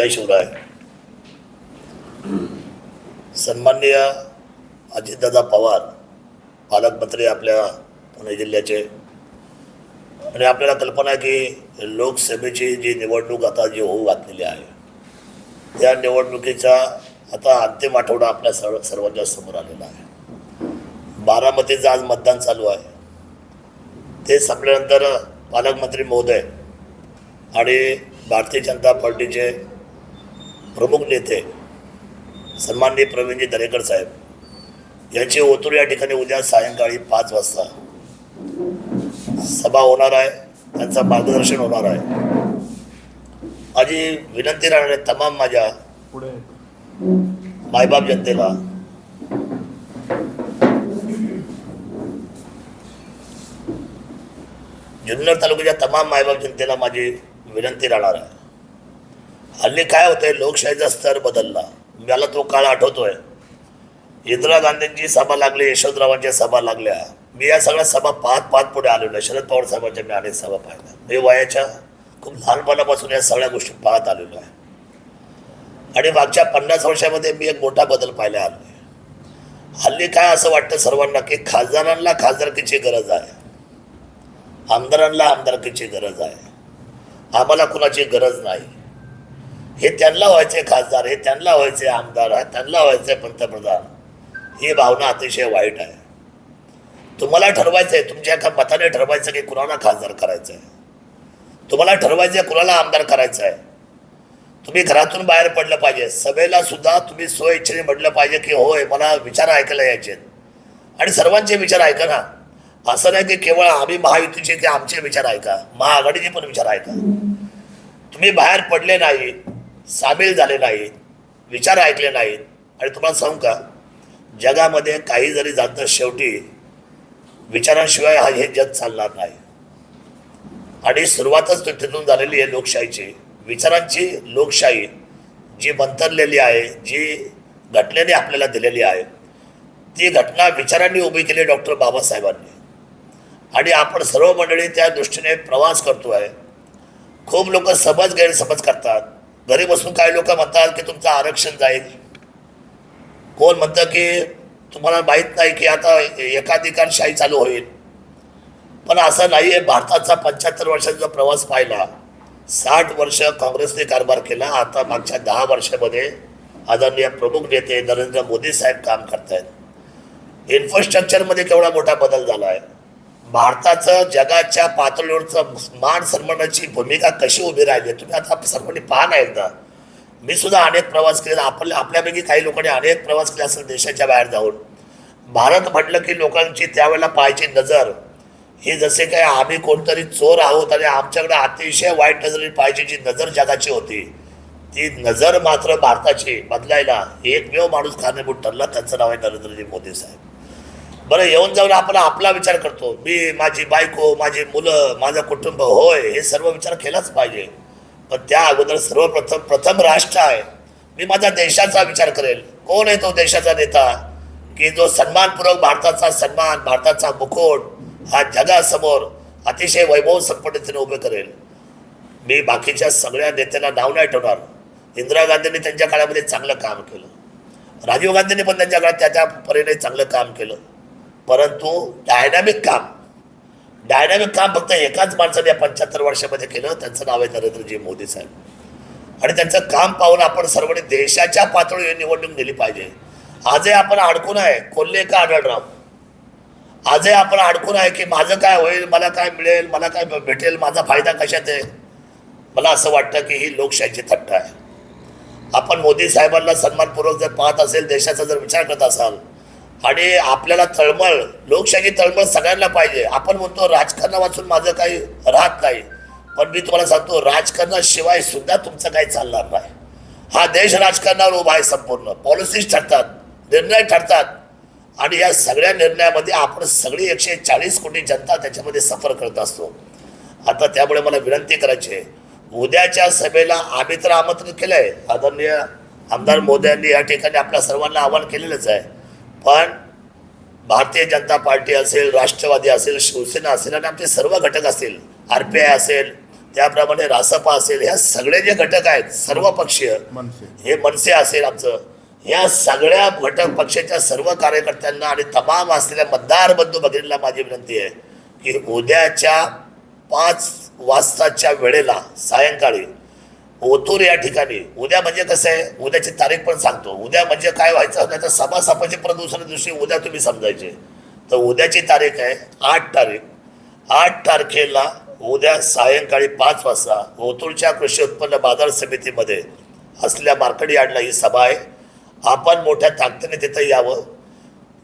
जय शिवराय सन्माननीय अजितदादा पवार पालकमंत्री आपल्या पुणे जिल्ह्याचे. आणि आपल्याला कल्पना आहे की लोकसभेची जी निवडणूक आता जी होऊ घातलेली आहे त्या निवडणुकीचा आता अंतिम आठवडा आपल्या सर्व सर्वांच्या समोर आलेला आहे. बारामतीचं आज मतदान चालू आहे. ते संपल्यानंतर पालकमंत्री महोदय आणि भारतीय जनता पार्टीचे प्रमुख नेते सन्माननीय प्रवीणजी दरेकर साहेब यांची ओतूर या ठिकाणी उद्या सायंकाळी पाच वाजता सभा होणार आहे त्यांचं मार्गदर्शन होणार आहे. माझी विनंती राहणार आहे तमाम माझ्या पुढे. मायबाप जनतेला जुन्नर तालुक्याच्या तमाम मायबाप जनतेला माझी विनंती राहणार आहे. हल्ली काय होतंय? लोकशाहीचा स्तर बदलला. मला तो काळ आठवतोय. इंदिरा गांधींची सभा लागली यशवंतरावांच्या सभा लागल्या. मी या सगळ्या सभा पाहत पाहत पुढे आलेलो आहे शरद पवार साहेबांच्या मी अनेक सभा पाहिल्या मी वयाच्या खूप लहानपणापासून या सगळ्या गोष्टी पाहत आलेलो आहे. आणि मागच्या पन्नास वर्षामध्ये मी एक मोठा बदल पाहायला आलो हल्ली काय असं वाटतं सर्वांना की खासदारांना खासदारकीची गरज आहे. आमदारांना आमदारकीची गरज आहे. आम्हाला कुणाची गरज नाही. हे त्यांना व्हायचे खासदार हे त्यांना व्हायचे आमदार हे त्यांना व्हायचे पंतप्रधान. ही भावना अतिशय वाईट आहे. तुम्हाला ठरवायचं आहे तुमच्या एका मताने ठरवायचं की कुणाला खासदार करायचं आहे तुम्हाला ठरवायचं आहे कुणाला आमदार करायचं आहे तुम्ही घरातून बाहेर पडलं पाहिजे. सभेला सुद्धा तुम्ही स्वइच्छेने म्हटलं पाहिजे की होय मला विचार ऐकायला यायचे आणि सर्वांचे विचार ऐका ना. असं नाही की केवळ आम्ही महायुतीचे की आमचे विचार ऐका. महाआघाडीचे पण विचार ऐका. तुम्ही बाहेर पडले नाही. सामील झाले नाहीत विचार ऐकले नाहीत. आणि तुम्हाला सांगू का जगामध्ये काही जरी जातं शेवटी विचारांशिवाय हा हे जग चालणार नाही. आणि सुरुवातच तिथून झालेली आहे लोकशाहीची. विचारांची लोकशाही जी मंतरलेली आहे जी घटनेने आपल्याला दिलेली आहे ती घटना विचारांनी उभी केली डॉक्टर बाबासाहेबांनी. आणि आपण सर्व मंडळी त्या दृष्टीने प्रवास करतो आहे खूप लोक समज गैरसमज करतात. घरी बसून काही लोक म्हणतात की तुमचं आरक्षण जाईल. कोण म्हणतं की तुम्हाला माहीत नाही की आता एकाधिकारशाही चालू होईल. पण असं नाही आहे भारताचा पंच्याहत्तर वर्षाचा जो प्रवास पाहिला साठ वर्ष काँग्रेसने कारभार केला आता मागच्या दहा वर्षामध्ये आदरणीय प्रमुख नेते नरेंद्र मोदी साहेब काम करत आहेत इन्फ्रास्ट्रक्चरमध्ये केवढा मोठा बदल झाला आहे भारताचं जगाच्या पातळीवरचं मान सन्मानाची भूमिका कशी उभी राहिली तुम्ही आता सर्वांनी पहा ना एकदा. मी सुद्धा अनेक प्रवास केलेला आपल्या आपल्यापैकी काही लोकांनी अनेक प्रवास केले असेल देशाच्या बाहेर जाऊन. भारत म्हटलं की लोकांची त्यावेळेला पाहायची नजर. हे जसे काय आम्ही कोणतरी चोर आहोत आणि आमच्याकडे अतिशय वाईट नजरेने पाहायची जी नजर जगाची होती ती नजर मात्र भारताची बदलायला एकमेव माणूस कारणीभूत ठरला. त्यांचं नाव आहे नरेंद्रजी मोदी साहेब. बरं येऊन जाऊन आपण आपला विचार करतो. मी माझी बायको माझी मुलं माझं कुटुंब होय हे सर्व विचार केलाच पाहिजे. पण त्या अगोदर सर्वप्रथम प्रथम राष्ट्र आहे. मी माझ्या देशाचा विचार करेल. कोण आहे तो देशाचा नेता? की जो सन्मानपूर्वक भारताचा सन्मान भारताचा मुकुट हा जगासमोर अतिशय वैभव संपत्तीने उभे करेल. मी बाकीच्या सगळ्या नेत्यांना नाव नाही ठेवणार. इंदिरा गांधींनी त्यांच्या काळामध्ये चांगलं काम केलं. राजीव गांधींनी पण त्यांच्या काळात त्याच्या परीने चांगलं काम केलं. परंतु डायनॅमिक काम. डायनॅमिक काम फक्त एकाच माणसाने या पंच्याहत्तर वर्षामध्ये केलं त्यांचं नाव आहे नरेंद्रजी मोदी साहेब. आणि त्यांचं काम पाहून आपण सर्वांनी देशाच्या पातळीवर निवडणूक दिली पाहिजे. आजही आपण अडकून आहे कोल्हे का आढळराव? आजही आपण अडकून आहे की माझं काय होईल मला काय मिळेल मला काय भेटेल माझा फायदा कशात आहे? मला असं वाटतं की ही लोकशाहीची थट्ट आहे. आपण मोदी साहेबांना सन्मानपूर्वक जर पाहत असेल देशाचा जर विचार करत असाल आणि आपल्याला तळमळ लोकशाही तळमळ सगळ्यांना पाहिजे. आपण म्हणतो राजकारणा वाचून माझं काही राहत नाही. पण मी तुम्हाला सांगतो राजकारणाशिवाय सुद्धा तुमचं काही चालणार नाही. हा देश राजकारणावर उभा आहे संपूर्ण. पॉलिसीज ठरतात निर्णय ठरतात. आणि या सगळ्या निर्णयामध्ये आपण सगळी एकशे चाळीस कोटी जनता त्याच्यामध्ये सफर करत असतो. आता त्यामुळे मला विनंती करायची आहे उद्याच्या सभेला आम्ही तर आमंत्रित केलं आहे आदरणीय आमदार मोदयांनी या ठिकाणी आपल्या सर्वांना आवाहन केलेलंच आहे. पण भारतीय जनता पार्टी असेल राष्ट्रवादी असेल शिवसेना असेल आणि आमचे सर्व घटक असतील आर पी आय असेल त्याप्रमाणे रासपा असेल ह्या सगळे जे घटक आहेत सर्व पक्षीय हे मनसे असेल आमचं या सगळ्या घटक पक्षाच्या सर्व कार्यकर्त्यांना आणि तमाम असलेल्या मतदार बंधू भगिनींना माझी विनंती आहे की उद्याच्या पाच वाजताच्या वेळेला सायंकाळी ओतूर या ठिकाणी. उद्या म्हणजे कसं आहे उद्याची तारीख पण सांगतो. उद्या म्हणजे काय व्हायचं नाही तर सभा प्रदूषण दिवशी उद्या तुम्ही समजायचे. तर उद्याची तारीख आहे आठ तारीख. आठ तारखेला उद्या सायंकाळी पाच वाजता ओतूरच्या कृषी उत्पन्न बाजार समितीमध्ये असल्या मार्कडी यार्डला ही सभा आहे. आपण मोठ्या ताकदीने तिथं यावं.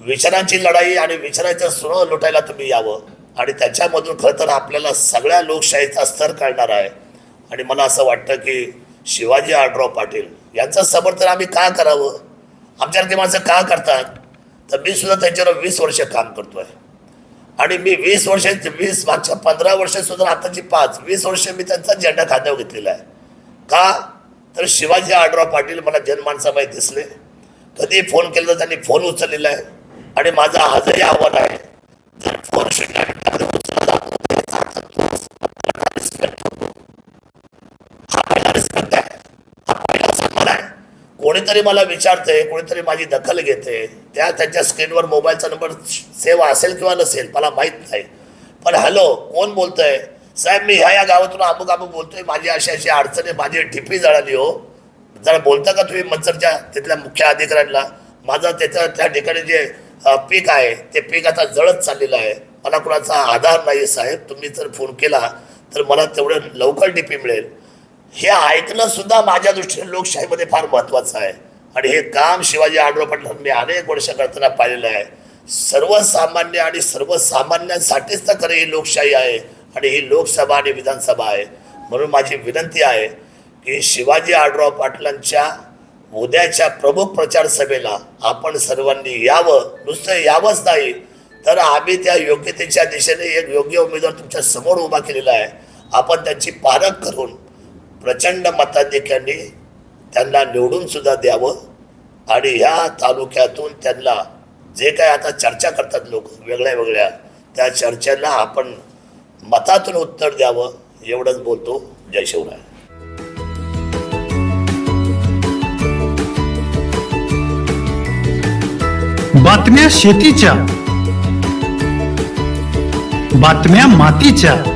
विचारांची लढाई आणि विचारांचं सुनं लुटायला तुम्ही यावं. आणि त्याच्यामधून खरं तर आपल्याला सगळ्या लोकशाहीचा स्तर काढणार आहे. आणि मला असं वाटतं की शिवाजी आडराव पाटील यांचं समर्थन आम्ही का करावं? आमच्यासारखी माणसं का करतात? तर मी सुद्धा त्यांच्यावर वीस वर्ष काम करतो आहे आणि मी वीस वर्ष वीस मागच्या पंधरा वर्ष सुद्धा आताची पाच वीस वर्ष मी त्यांचा झेंडा खांद्यावर घेतलेला आहे. का? तर शिवाजी आडराव पाटील मला जनमानसामध्ये दिसले. कधी फोन केला तर त्यांनी फोन उचललेला आहे. आणि माझं आजही आव्हान आहे. जर फोन शून्य कोणीतरी मला विचारते कोणीतरी माझी दखल घेते त्या त्यांच्या स्क्रीनवर मोबाईलचा नंबर सेवा असेल किंवा नसेल मला माहीत नाही. पण हॅलो कोण बोलतंय? साहेब मी ह्या या गावातून अमुक अमुक बोलतोय माझी अशी अशी अडचणी माझी ढिपी जळाली हो. जरा बोलता का तुम्ही मंचरच्या तिथल्या मुख्य अधिकाऱ्यांना? माझं त्याच्या त्या ठिकाणी जे पीक आहे ते पीक आता जळत चाललेलं आहे. मला कुणाचा आधार नाही साहेब तुम्ही जर फोन केला तर मला तेवढं लवकर डीपी मिळेल. हे ऐकणं सुद्धा माझ्या दृष्टीने लोकशाहीमध्ये फार महत्वाचं आहे. आणि हे काम शिवाजी आढळराव पाटलांनी अनेक वर्ष करताना पाहिलेलं आहे. सर्वसामान्य आणि सर्वसामान्यांसाठीच तर खरं ही लोकशाही आहे आणि ही लोकसभा आणि विधानसभा आहे. म्हणून माझी विनंती आहे की शिवाजी आढराव पाटलांच्या उद्याच्या प्रमुख प्रचार सभेला आपण सर्वांनी यावं. नुसतं यावंच नाही तर आम्ही त्या योग्यतेच्या दिशेने एक योग्य उमेदवार तुमच्यासमोर उभा केलेला आहे. आपण त्यांची पारख करून प्रचंड मताधिक्यांनी त्यांना निवडून सुद्धा द्यावं. आणि ह्या तालुक्यातून त्यांना जे काय आता चर्चा करतात लोक वेगळ्या वेगळ्या त्या चर्चेला आपण मतातून उत्तर द्यावं एवढंच बोलतो. जय शिवराय. बातम्या शेतीच्या बातम्या मातीच्या.